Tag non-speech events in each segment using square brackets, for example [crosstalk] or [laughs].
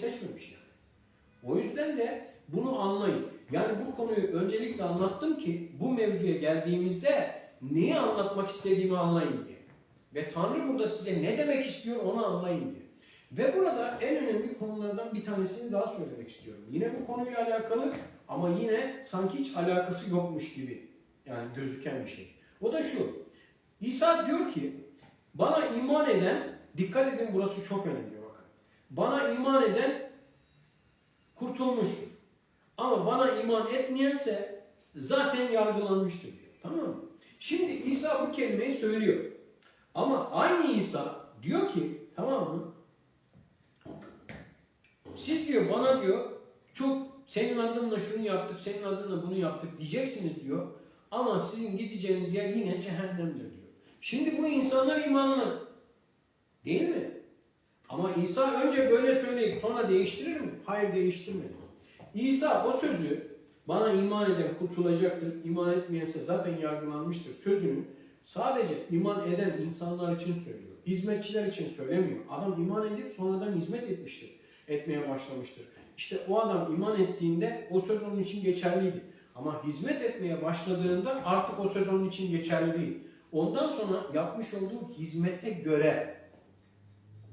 seçmemiş yani. O yüzden de bunu anlayın. Yani bu konuyu öncelikle anlattım ki bu mevzuya geldiğimizde neyi anlatmak istediğimi anlayın diye. Ve Tanrı burada size ne demek istiyor onu anlayın diye. Ve burada en önemli konulardan bir tanesini daha söylemek istiyorum. Yine bu konuyla alakalı ama yine sanki hiç alakası yokmuş gibi yani gözüken bir şey. O da şu. İsa diyor ki bana iman eden dikkat edin burası çok önemli. Bana iman eden kurtulmuştur. Ama bana iman etmeyense zaten yargılanmıştır diyor. Tamam mı? Şimdi İsa bu kelimeyi söylüyor. Ama aynı İsa diyor ki tamam mı? Siz diyor bana diyor çok senin adınla şunu yaptık, senin adınla bunu yaptık diyeceksiniz diyor. Ama sizin gideceğiniz yer yine cehennemdir diyor. Şimdi bu insanlar imanlı. Değil mi? Ama İsa önce böyle söyleyip sonra değiştirir mi? Hayır değiştirmedi. İsa o sözü bana iman eden kurtulacaktır, iman etmeyense zaten yargılanmıştır sözünü sadece iman eden insanlar için söylüyor. Hizmetçiler için söylemiyor. Adam iman edip sonradan hizmet etmiştir. Etmeye başlamıştır. İşte o adam iman ettiğinde o söz onun için geçerliydi. Ama hizmet etmeye başladığında artık o söz onun için geçerli değil. Ondan sonra yapmış olduğu hizmete göre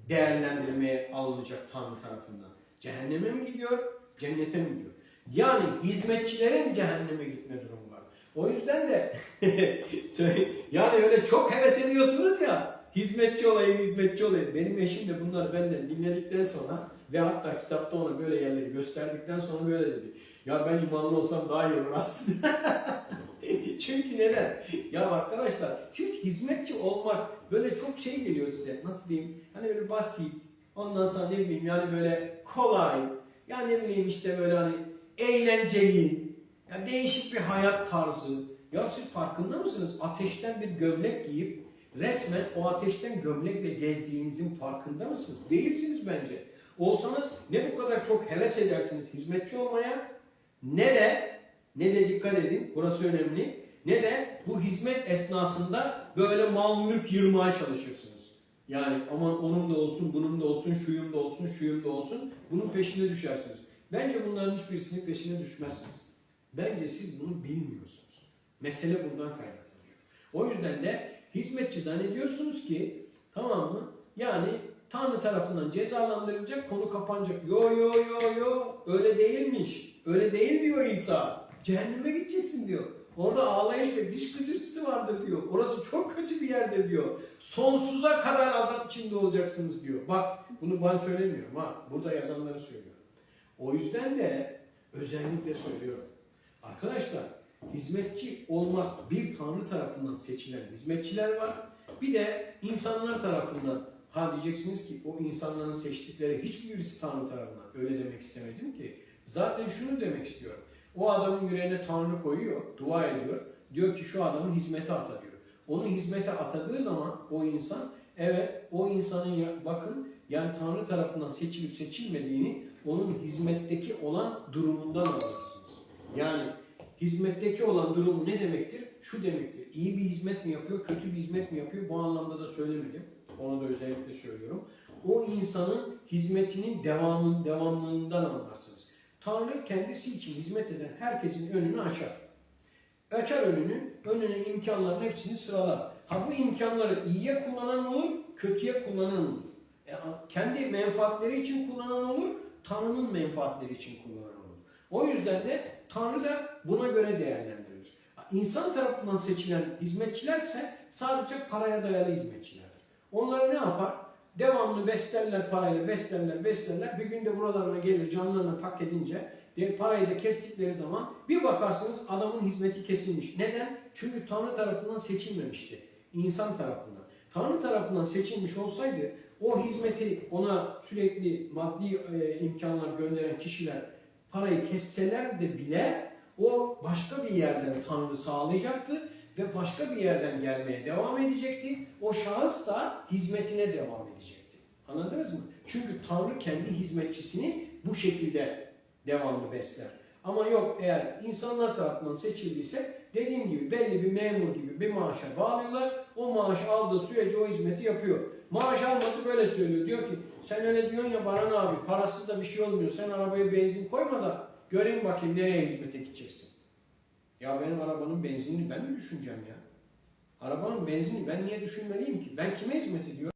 değerlendirmeye alınacak Tanrı tarafından. Cehenneme mi gidiyor, cennete mi gidiyor? Yani hizmetçilerin cehenneme gitme durumu var. O yüzden de [laughs] yani öyle çok heves ediyorsunuz ya hizmetçi olayım, hizmetçi olayım. Benim eşim de bunları benden dinledikten sonra ve hatta kitapta ona böyle yerleri gösterdikten sonra böyle dedi. Ya ben imanlı olsam daha iyi olur aslında. [laughs] Çünkü neden? Ya arkadaşlar siz hizmetçi olmak böyle çok şey geliyor size. Nasıl diyeyim? Hani böyle basit. Ondan sonra ne bileyim yani böyle kolay. Yani ne bileyim işte böyle hani eğlenceli. Yani değişik bir hayat tarzı. Ya siz farkında mısınız? Ateşten bir gömlek giyip resmen o ateşten gömlekle gezdiğinizin farkında mısınız? Değilsiniz bence. Olsanız ne bu kadar çok heves edersiniz hizmetçi olmaya ne de ne de dikkat edin burası önemli ne de bu hizmet esnasında böyle mal mülk yırmaya çalışırsınız. Yani aman onun da olsun, bunun da olsun, şuyum da olsun, şuyum da olsun. Bunun peşine düşersiniz. Bence bunların hiçbirisinin peşine düşmezsiniz. Bence siz bunu bilmiyorsunuz. Mesele buradan kaynaklanıyor. O yüzden de hizmetçi zannediyorsunuz ki tamam mı? Yani Tanrı tarafından cezalandırılacak, konu kapanacak. Yo yo yo yo öyle değilmiş. Öyle değil diyor İsa. Cehenneme gideceksin diyor. Orada ağlayış ve diş gıcırtısı vardır diyor. Orası çok kötü bir yerdir diyor. Sonsuza kadar azap içinde olacaksınız diyor. Bak bunu ben söylemiyorum ha. Burada yazanları söylüyorum. O yüzden de özellikle söylüyorum. Arkadaşlar hizmetçi olmak bir Tanrı tarafından seçilen hizmetçiler var. Bir de insanlar tarafından ha diyeceksiniz ki o insanların seçtikleri hiçbirisi Tanrı tarafından. Öyle demek istemedim ki. Zaten şunu demek istiyorum. O adamın yüreğine Tanrı koyuyor, dua ediyor. Diyor ki şu adamı hizmete ata diyor. Onu hizmete atadığı zaman o insan evet o insanın bakın yani Tanrı tarafından seçilip seçilmediğini onun hizmetteki olan durumundan anlarsınız. Yani hizmetteki olan durumu ne demektir? Şu demektir. İyi bir hizmet mi yapıyor, kötü bir hizmet mi yapıyor? Bu anlamda da söylemedim. Onu da özellikle söylüyorum. O insanın hizmetinin devamın, devamlılığından anlarsınız. Tanrı kendisi için hizmet eden herkesin önünü açar. Açar önünü, önüne imkanların hepsini sıralar. Ha bu imkanları iyiye kullanan olur, kötüye kullanan olur. E, kendi menfaatleri için kullanan olur, Tanrı'nın menfaatleri için kullanan olur. O yüzden de Tanrı da buna göre değerlendirilir. İnsan tarafından seçilen hizmetçilerse sadece paraya dayalı hizmetçilerdir. Onları ne yapar? Devamlı beslerler parayla, beslerler, beslerler. Bir günde buralarına gelir, canlarına tak edince de parayı da kestikleri zaman bir bakarsınız adamın hizmeti kesilmiş. Neden? Çünkü Tanrı tarafından seçilmemişti. İnsan tarafından. Tanrı tarafından seçilmiş olsaydı o hizmeti ona sürekli maddi e, imkanlar gönderen kişiler parayı kesseler de bile o başka bir yerden Tanrı sağlayacaktı ve başka bir yerden gelmeye devam edecekti. O şahıs da hizmetine devam edecekti. Anladınız mı? Çünkü Tanrı kendi hizmetçisini bu şekilde devamlı besler. Ama yok eğer insanlar tarafından seçildiyse dediğim gibi belli bir memur gibi bir maaşa bağlıyorlar. O maaş aldığı sürece o hizmeti yapıyor. Maaş almadı böyle söylüyor. Diyor ki sen öyle diyorsun ya Baran abi parasız da bir şey olmuyor. Sen arabaya benzin koyma da göreyim bakayım nereye hizmete gideceksin. Ya benim arabanın benzinini ben mi düşüneceğim ya? Arabanın benzini ben niye düşünmeliyim ki? Ben kime hizmet ediyorum?